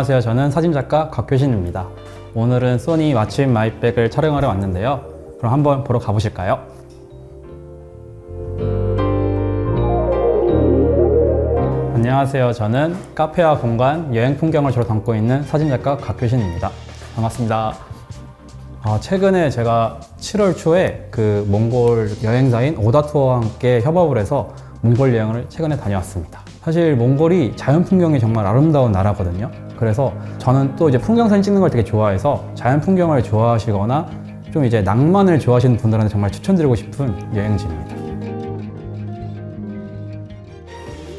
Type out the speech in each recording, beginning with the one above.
안녕하세요. 저는 사진작가 곽효신입니다. 오늘은 소니 마침 마이백을 촬영하러 왔는데요. 그럼 한번 보러 가보실까요? 안녕하세요. 저는 카페와 공간, 여행 풍경을 주로 담고 있는 사진작가 곽효신입니다. 반갑습니다. 아, 최근에 제가 7월 초에 그 몽골 여행사인 오다투어와 함께 협업을 해서 몽골 여행을 최근에 다녀왔습니다. 사실 몽골이 자연 풍경이 정말 아름다운 나라거든요. 그래서 저는 또 이제 풍경사진 찍는 걸 되게 좋아해서 자연 풍경을 좋아하시거나 좀 이제 낭만을 좋아하시는 분들한테 정말 추천드리고 싶은 여행지입니다.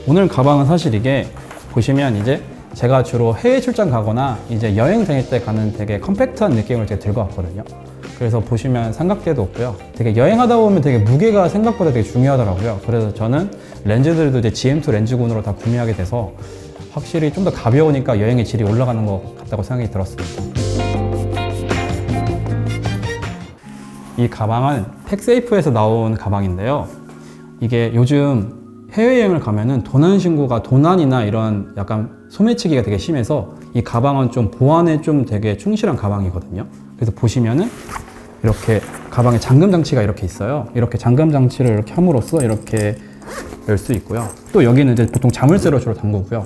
오늘 가방은 사실 이게 보시면 이제 제가 주로 해외 출장 가거나 이제 여행 다닐 때 가는 되게 컴팩트한 느낌을 제가 들고 왔거든요. 그래서 보시면 삼각대도 없고요. 되게 여행하다 보면 되게 무게가 생각보다 되게 중요하더라고요. 그래서 저는 렌즈들도 이제 GM2 렌즈군으로 다 구매하게 돼서 확실히 좀 더 가벼우니까 여행의 질이 올라가는 것 같다고 생각이 들었습니다. 이 가방은 팩세이프에서 나온 가방인데요. 이게 요즘 해외여행을 가면은 도난 신고가 도난이나 이런 약간 소매치기가 되게 심해서 이 가방은 좀 보안에 좀 되게 충실한 가방이거든요. 그래서 보시면은 이렇게 가방에 잠금 장치가 이렇게 있어요. 이렇게 잠금 장치를 이렇게 함으로써 이렇게 열 수 있고요. 또 여기는 이제 보통 자물쇠로 주로 담그고요.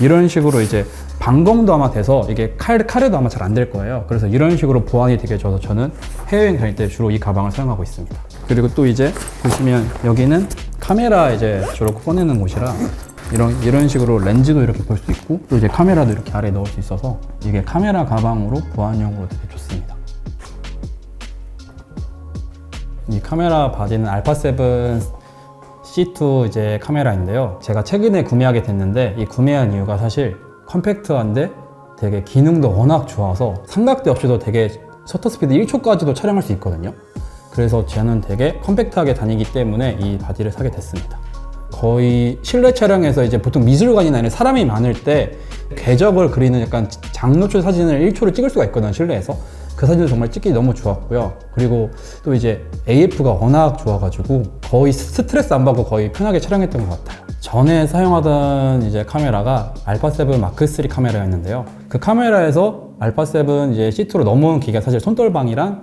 이런 식으로 이제 방검도 아마 돼서 이게 칼, 칼에도 아마 잘 안 될 거예요. 그래서 이런 식으로 보안이 되게 좋아서 저는 해외여행 다닐 때 주로 이 가방을 사용하고 있습니다. 그리고 또 이제 보시면 여기는 카메라 이제 주로 꺼내는 곳이라 이런, 이런 식으로 렌즈도 이렇게 볼 수 있고 또 이제 카메라도 이렇게 아래에 넣을 수 있어서 이게 카메라 가방으로 보안용으로 되게 좋습니다. 이 카메라 바디는 알파7 C2 이제 카메라인데요. 제가 최근에 구매하게 됐는데 이 구매한 이유가 사실 컴팩트한데 되게 기능도 워낙 좋아서 삼각대 없이도 되게 셔터 스피드 1초까지도 촬영할 수 있거든요. 그래서 저는 되게 컴팩트하게 다니기 때문에 이 바디를 사게 됐습니다. 거의 실내 촬영에서 이제 보통 미술관이나 이런 사람이 많을 때 궤적을 그리는 약간 장노출 사진을 1초를 찍을 수가 있거든요, 실내에서. 그 사진도 정말 찍기 너무 좋았고요. 그리고 또 이제 AF가 워낙 좋아가지고 거의 스트레스 안 받고 거의 편하게 촬영했던 것 같아요. 전에 사용하던 이제 카메라가 알파7 마크3 카메라였는데요. 그 카메라에서 알파7 이제 C2로 넘어온 기가 사실 손떨방이랑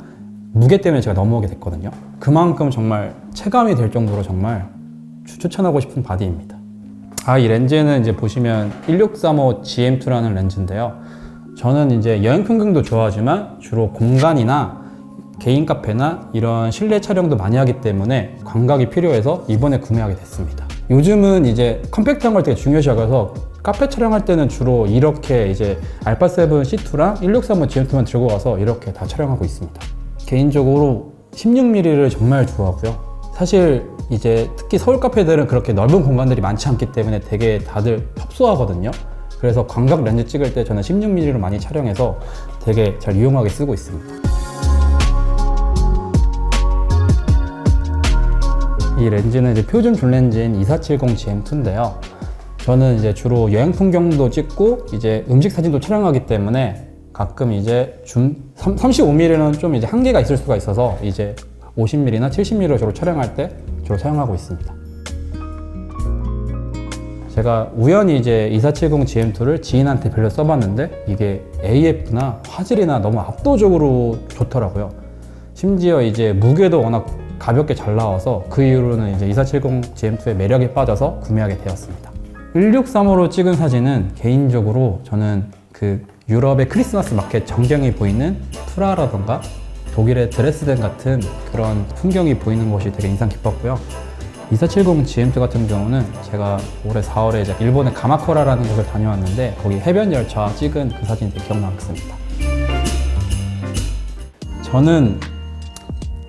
무게 때문에 제가 넘어오게 됐거든요. 그만큼 정말 체감이 될 정도로 정말 추- 추천하고 싶은 바디입니다. 아, 이 렌즈는 이제 보시면 1635 GM2라는 렌즈인데요. 저는 이제 여행 풍경도 좋아하지만 주로 공간이나 개인 카페나 이런 실내 촬영도 많이 하기 때문에 광각이 필요해서 이번에 구매하게 됐습니다. 요즘은 이제 컴팩트한 걸 되게 중요시 여겨서 카페 촬영할 때는 주로 이렇게 이제 알파7 C2랑 1635 GM2만 들고 가서 이렇게 다 촬영하고 있습니다. 개인적으로 16mm를 정말 좋아하고요. 사실 이제 특히 서울 카페들은 그렇게 넓은 공간들이 많지 않기 때문에 되게 다들 협소하거든요. 그래서 광각 렌즈 찍을 때 저는 16mm로 많이 촬영해서 되게 잘 유용하게 쓰고 있습니다. 이 렌즈는 이제 표준 줌 렌즈인 2470 GM2인데요. 저는 이제 주로 여행 풍경도 찍고 이제 음식 사진도 촬영하기 때문에 가끔 이제 줌 35mm는 좀 이제 한계가 있을 수가 있어서 이제 50mm나 70mm로 주로 촬영할 때 주로 사용하고 있습니다. 제가 우연히 이제 2470 GM2를 지인한테 빌려 써봤는데 이게 AF나 화질이나 너무 압도적으로 좋더라고요. 심지어 이제 무게도 워낙 가볍게 잘 나와서 그 이후로는 이제 2470 GM2의 매력에 빠져서 구매하게 되었습니다. 1635로 찍은 사진은 개인적으로 저는 그 유럽의 크리스마스 마켓 전경이 보이는 프라라던가 독일의 드레스덴 같은 그런 풍경이 보이는 곳이 되게 인상 깊었고요. 2470 GM2 같은 경우는 제가 올해 4월에 이제 일본의 가마코라라는 곳을 다녀왔는데 거기 해변 열차 찍은 그 사진이 되게 기억나겠습니다. 저는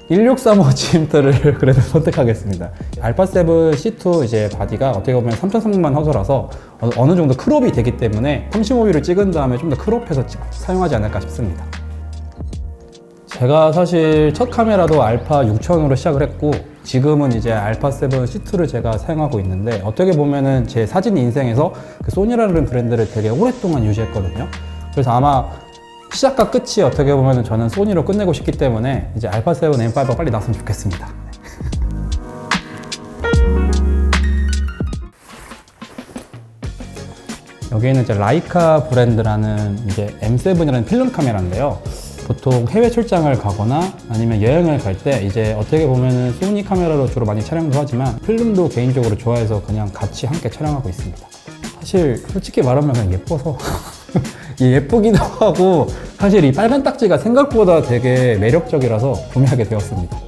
1635 GM2를 그래도 선택하겠습니다. 알파7 C2 이제 바디가 어떻게 보면 3300만 화소라서 어- 어느 정도 크롭이 되기 때문에 35mm 찍은 다음에 좀 더 크롭해서 찍- 사용하지 않을까 싶습니다. 제가 사실 첫 카메라도 알파 6000으로 시작을 했고 지금은 이제 알파7 C2를 제가 사용하고 있는데 어떻게 보면은 제 사진 인생에서 그 소니라는 브랜드를 되게 오랫동안 유지했거든요. 그래서 아마 시작과 끝이 어떻게 보면은 저는 소니로 끝내고 싶기 때문에 이제 알파7 M5가 빨리 나왔으면 좋겠습니다. 여기는 이제 라이카 브랜드라는 이제 M7이라는 필름 카메라인데요. 보통 해외 출장을 가거나 아니면 여행을 갈 때 이제 어떻게 보면은 소니 카메라로 주로 많이 촬영도 하지만 필름도 개인적으로 좋아해서 그냥 같이 함께 촬영하고 있습니다. 사실 솔직히 말하면 그냥 예뻐서 이 예쁘기도 하고 사실 이 빨간 딱지가 생각보다 되게 매력적이라서 구매하게 되었습니다.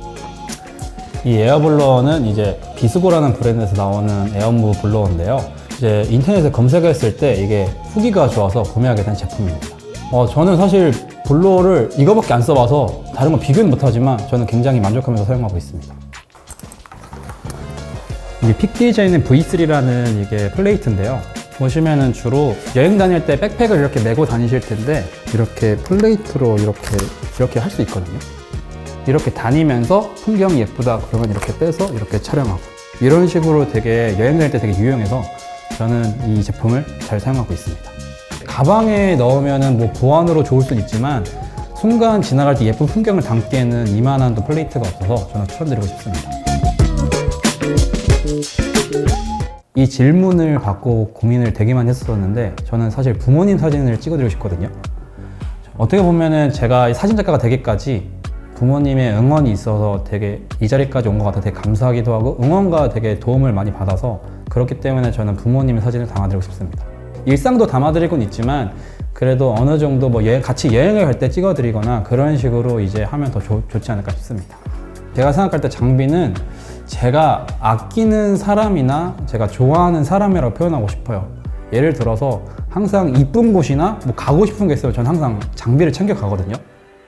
이 에어블러는 이제 비스고라는 브랜드에서 나오는 에어무 블러인데요. 이제 인터넷에 검색했을 때 이게 후기가 좋아서 구매하게 된 제품입니다. 어, 저는 사실 블러를 이거밖에 안 써봐서 다른 건 비교는 못하지만 저는 굉장히 만족하면서 사용하고 있습니다. 이게 픽디자인의 V3라는 이게 플레이트인데요. 보시면은 주로 여행 다닐 때 백팩을 이렇게 메고 다니실 텐데 이렇게 플레이트로 이렇게 이렇게 할 수 있거든요. 이렇게 다니면서 풍경이 예쁘다 그러면 이렇게 빼서 이렇게 촬영하고 이런 식으로 되게 여행 다닐 때 되게 유용해서 저는 이 제품을 잘 사용하고 있습니다. 가방에 넣으면은 뭐 보안으로 좋을 수는 있지만 순간 지나갈 때 예쁜 풍경을 담기에는 이만한 또 플레이트가 없어서 저는 추천드리고 싶습니다. 이 질문을 받고 고민을 되게 많이 했었는데 저는 사실 부모님 사진을 찍어드리고 싶거든요. 어떻게 보면은 제가 이 사진 작가가 되기까지 부모님의 응원이 있어서 되게 이 자리까지 온 것 같아 되게 감사하기도 하고 응원과 되게 도움을 많이 받아서 그렇기 때문에 저는 부모님의 사진을 담아드리고 싶습니다. 일상도 담아드리곤 있지만 그래도 어느 정도 뭐 여행, 같이 여행을 갈 때 찍어드리거나 그런 식으로 이제 하면 더 좋- 좋지 않을까 싶습니다. 제가 생각할 때 장비는 제가 아끼는 사람이나 제가 좋아하는 사람이라고 표현하고 싶어요. 예를 들어서 항상 이쁜 곳이나 뭐 가고 싶은 게 있으면 저는 항상 장비를 챙겨 가거든요.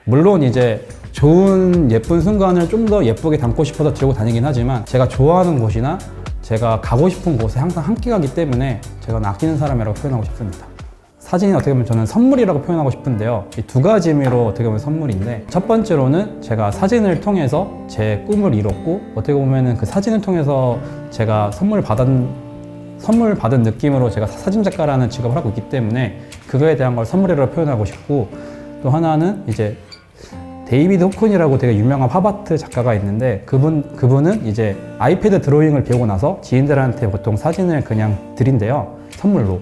물론 이제 좋은 예쁜 순간을 좀 더 예쁘게 담고 싶어서 들고 다니긴 하지만 제가 좋아하는 곳이나 제가 가고 싶은 곳에 항상 함께 가기 때문에 제가 아끼는 사람이라고 표현하고 싶습니다. 사진이 어떻게 보면 저는 선물이라고 표현하고 싶은데요. 이 두 가지 의미로 어떻게 보면 선물인데 첫 번째로는 제가 사진을 통해서 제 꿈을 이뤘고 어떻게 보면은 그 사진을 통해서 제가 선물 받은 선물 받은 느낌으로 제가 사진 작가라는 직업을 하고 있기 때문에 그거에 대한 걸 선물이라고 표현하고 싶고 또 하나는 이제 데이비드 호큰이라고 되게 유명한 팝아트 작가가 있는데 그분 그분은 이제 아이패드 드로잉을 배우고 나서 지인들한테 보통 사진을 그냥 드린대요 선물로.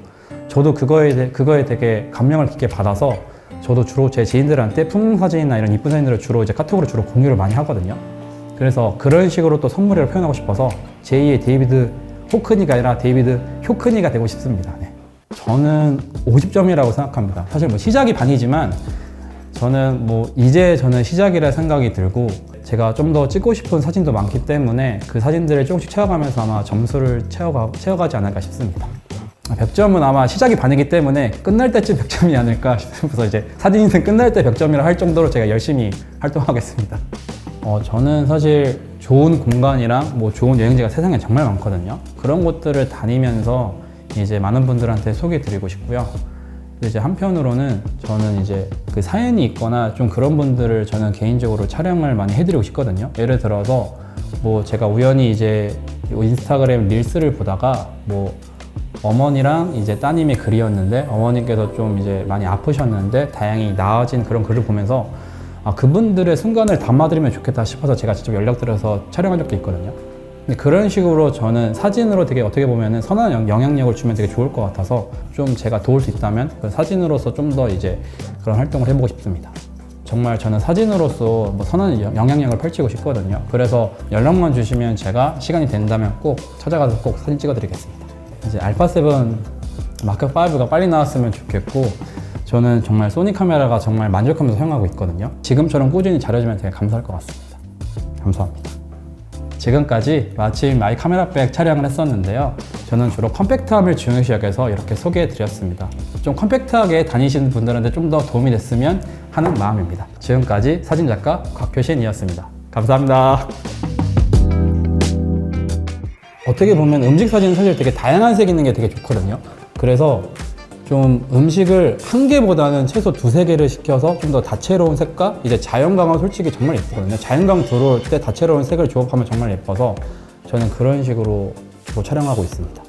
저도 그거에 대- 그거에 되게 감명을 깊게 받아서 저도 주로 제 지인들한테 풍경 사진이나 이런 이쁜 사진들을 주로 이제 카톡으로 주로 공유를 많이 하거든요. 그래서 그런 식으로 또 선물이라고 표현하고 싶어서 제2의 데이비드 호크니가 아니라 데이비드 효크니가 되고 싶습니다. 네. 저는 50점이라고 생각합니다. 사실 뭐 시작이 반이지만 저는 뭐 이제 저는 시작이라 생각이 들고 제가 좀 더 찍고 싶은 사진도 많기 때문에 그 사진들을 조금씩 채워가면서 아마 점수를 채워가, 채워가지 않을까 싶습니다. 100점은 아마 시작이 반이기 때문에 끝날 때쯤 100점이 아닐까 싶어서 이제 사진 인생 끝날 때 100점이라 할 정도로 제가 열심히 활동하겠습니다. 어, 저는 사실 좋은 공간이랑 뭐 좋은 여행지가 세상에 정말 많거든요. 그런 곳들을 다니면서 이제 많은 분들한테 소개해 드리고 싶고요. 이제 한편으로는 저는 이제 그 사연이 있거나 좀 그런 분들을 저는 개인적으로 촬영을 많이 해드리고 싶거든요. 예를 들어서 뭐 제가 우연히 이제 인스타그램 릴스를 보다가 뭐 어머니랑 이제 따님의 글이었는데 어머니께서 좀 이제 많이 아프셨는데 다행히 나아진 그런 글을 보면서 아, 그분들의 순간을 담아드리면 좋겠다 싶어서 제가 직접 연락드려서 촬영한 적도 있거든요. 근데 그런 식으로 저는 사진으로 되게 어떻게 보면은 선한 영- 영향력을 주면 되게 좋을 것 같아서 좀 제가 도울 수 있다면 그 사진으로서 좀 더 이제 그런 활동을 해보고 싶습니다. 정말 저는 사진으로서 뭐 선한 영- 영향력을 펼치고 싶거든요. 그래서 연락만 주시면 제가 시간이 된다면 꼭 찾아가서 꼭 사진 찍어드리겠습니다. 이제 알파7 마크 5가 빨리 나왔으면 좋겠고 저는 정말 소니 카메라가 정말 만족하면서 사용하고 있거든요. 지금처럼 꾸준히 잘해주면 되게 감사할 것 같습니다. 감사합니다. 지금까지 마침 마이 카메라백 촬영을 했었는데요. 저는 주로 컴팩트함을 중요시 여겨서 이렇게 소개해 드렸습니다. 좀 컴팩트하게 다니시는 분들한테 좀 더 도움이 됐으면 하는 마음입니다. 지금까지 사진작가 곽효신이었습니다. 감사합니다. 어떻게 보면 음식 사진은 사실 되게 다양한 색 있는 게 되게 좋거든요. 그래서 좀 음식을 한 개보다는 최소 두세 개를 시켜서 좀 더 다채로운 색과 이제 자연광은 솔직히 정말 예쁘거든요. 자연광 들어올 때 다채로운 색을 조합하면 정말 예뻐서 저는 그런 식으로 주로 촬영하고 있습니다.